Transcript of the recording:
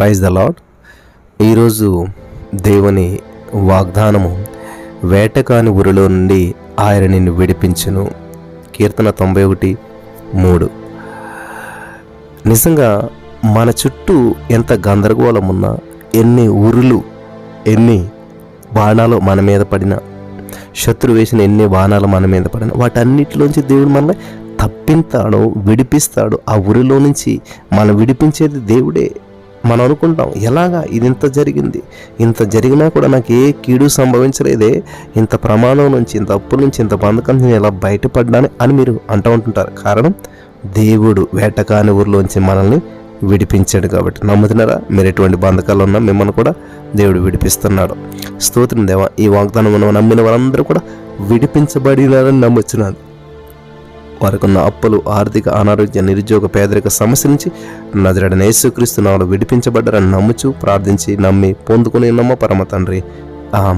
Praise the lord ఈరోజు దేవుని వాగ్దానము వేటకాని ఊరిలో నుండి ఆయన నిన్ను విడిపించును. కీర్తన తొంభై ఒకటి మూడు. నిజంగా మన చుట్టూ ఎంత గందరగోళం ఉన్నా ఎన్ని ఉరులు ఎన్ని బాణాలు మన మీద పడినా శత్రు వేసిన ఎన్ని బాణాలు మన మీద పడినా వాటన్నిటిలోంచి దేవుడు మనల్ని తప్పింతాడు విడిపిస్తాడు ఆ ఊరిలో నుంచి మనం విడిపించేది దేవుడే. మనం అనుకుంటాం ఎలాగా ఇది ఇంత జరిగింది? ఇంత జరిగినా కూడా నాకు ఏ కీడు సంభవించలేదే. ఇంత ప్రమాదం నుంచి ఇంత అప్పు నుంచి ఇంత బంధకం నేను ఎలా బయటపడ్డాను అని మీరు అంటూ ఉంటుంటారు. కారణం దేవుడు వేటకాని ఊరిలోంచి మనల్ని విడిపించాడు కాబట్టి. నమ్ముతున్నారా? మీరు ఎటువంటి బంధకాలు ఉన్నా మిమ్మల్ని కూడా దేవుడు విడిపిస్తున్నాడు. స్తోత్రం దేవా ఈ వాగ్దానం మనం నమ్మిన వారందరూ కూడా విడిపించబడినారని నమ్ముచున్నాను. వారికున్న అప్పులు ఆర్థిక అనారోగ్య నిరుద్యోగ పేదరిక సమస్య నుంచి నజరడన యేసుక్రీస్తు నామములో విడిపించబడ్డారని నమ్ముచు ప్రార్థించి నమ్మి పొందుకుని నమ్మ పరమ తండ్రి. ఆ